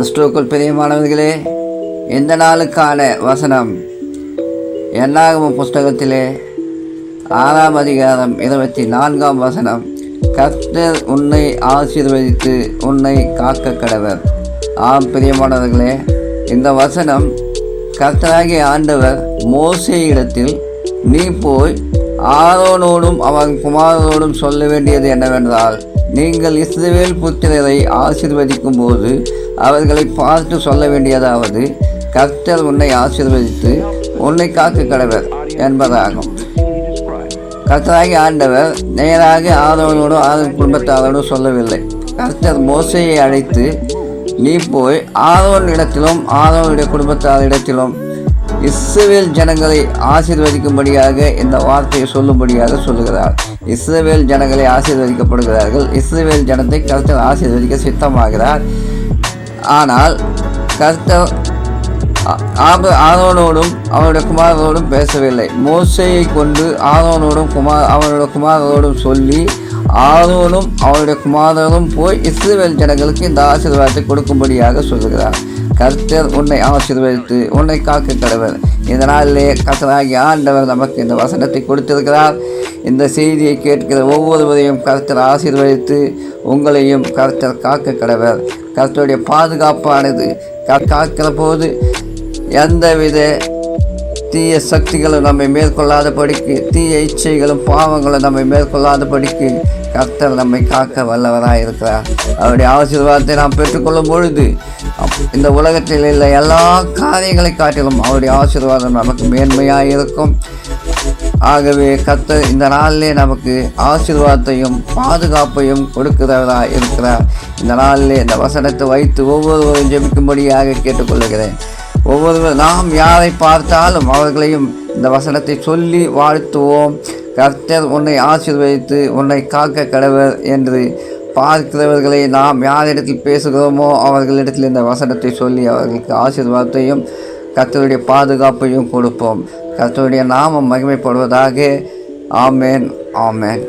கிறிஸ்துவுக்குள் பிரியமானவர்களே இந்த நாளுக்கான வசனம் எண்ணாகம புஸ்தகத்திலே? ஆறாம் அதிகாரம் இருபத்தி நான்காம் வசனம் கர்த்தர் உன்னை ஆசீர்வதித்து உன்னை காக்க கடவர். ஆம் பிரியமானவர்களே இந்த வசனம் கர்த்தராகிய ஆண்டவர் மோசே இடத்தில் நீ போய் ஆரோனோடும் அவன் குமாரனோடும் சொல்ல வேண்டியது என்னவென்றால் நீங்கள் இஸ்ரவேல் புத்திரரை ஆசிர்வதிக்கும் போது அவர்களை பார்த்து சொல்ல வேண்டியதாவது கர்த்தர் உன்னை ஆசீர்வதித்து உன்னை காக்க கடவர் என்பதாகும். கர்த்தராகி ஆண்டவர் நேராக ஆதவனோடும் ஆதவன் குடும்பத்தாரோடும் சொல்லவில்லை. கர்த்தர் மோசையை அழைத்து நீ போய் ஆதவன் இடத்திலும் ஆதவனுடைய குடும்பத்தாரிடத்திலும் இஸ்ரவேல் ஜனங்களை ஆசீர்வதிக்கும்படியாக இந்த வார்த்தையை சொல்லும்படியாக சொல்லுகிறார். இஸ்ரவேல் ஜனங்களை ஆசீர்வதிக்கப்படுகிறார்கள். இஸ்ரவேல் ஜனத்தை கருத்தில் ஆசீர்வதிக்க சித்தமாகிறார். ஆனால் கர்த்தர் ஆப ஆரோனோடும் அவனுடைய குமாரரோடும் பேசவில்லை. மோசையை கொண்டு ஆரோனோடும் குமார் அவனுடைய குமாரரோடும் சொல்லி ஆரோனும் அவனுடைய குமாரரும் போய் இஸ்ரேல் ஜனங்களுக்கு இந்த ஆசீர்வாதத்தை கொடுக்கும்படியாக சொல்கிறார். கர்த்தர் உன்னை ஆசீர்வதித்து உன்னை காக்க கடவர். இந்த நாளிலே கர்த்தராகி ஆண்டவர் நமக்கு இந்த வசனத்தை கொடுத்திருக்கிறார். இந்த செய்தியை கேட்கிற ஒவ்வொருவரையும் கர்த்தர் ஆசீர்வதித்து உங்களையும் கர்த்தர் காக்க கடவர். கர்த்தருடைய பாதுகாப்பானது. காக்கிற போது எந்தவித தீய சக்திகளும் நம்மை மேற்கொள்ளாதபடிக்கு தீய இச்சைகளும் பாவங்களும் நம்மை மேற்கொள்ளாதபடிக்கு கர்த்தர் நம்மை காக்க வல்லவராக இருக்கிறார். அவருடைய ஆசீர்வாதத்தை நாம் பெற்றுக்கொள்ளும் பொழுது இந்த உலகத்தில் உள்ள எல்லா காரியங்களை காட்டிலும் அவருடைய ஆசீர்வாதம் நமக்கு மேன்மையாக இருக்கும். ஆகவே கர்த்தர் இந்த நாளிலே நமக்கு ஆசீர்வாதத்தையும் பாதுகாப்பையும் கொடுக்கிறவராக இருக்கிறார். இந்த நாளிலே இந்த வசனத்தை வைத்து ஒவ்வொருவரும் ஜெபிக்கும்படியாக கேட்டுக்கொள்கிறேன். ஒவ்வொருவர் நாம் யாரை பார்த்தாலும் அவர்களையும் இந்த வசனத்தை சொல்லி வாழ்த்துவோம். கர்த்தர் உன்னை ஆசீர்வதித்து உன்னை காக்க கடவர் என்று பார்க்கிறவர்களை நாம் யாரிடத்தில் பேசுகிறோமோ அவர்களிடத்தில் இந்த வசனத்தை சொல்லி அவர்களுக்கு ஆசீர்வாதத்தையும் கர்த்தருடைய பாதுகாப்பையும் கொடுப்போம். கர்த்தருடைய நாமம் மகிமைப்படுவதாக. ஆமேன் ஆமேன்.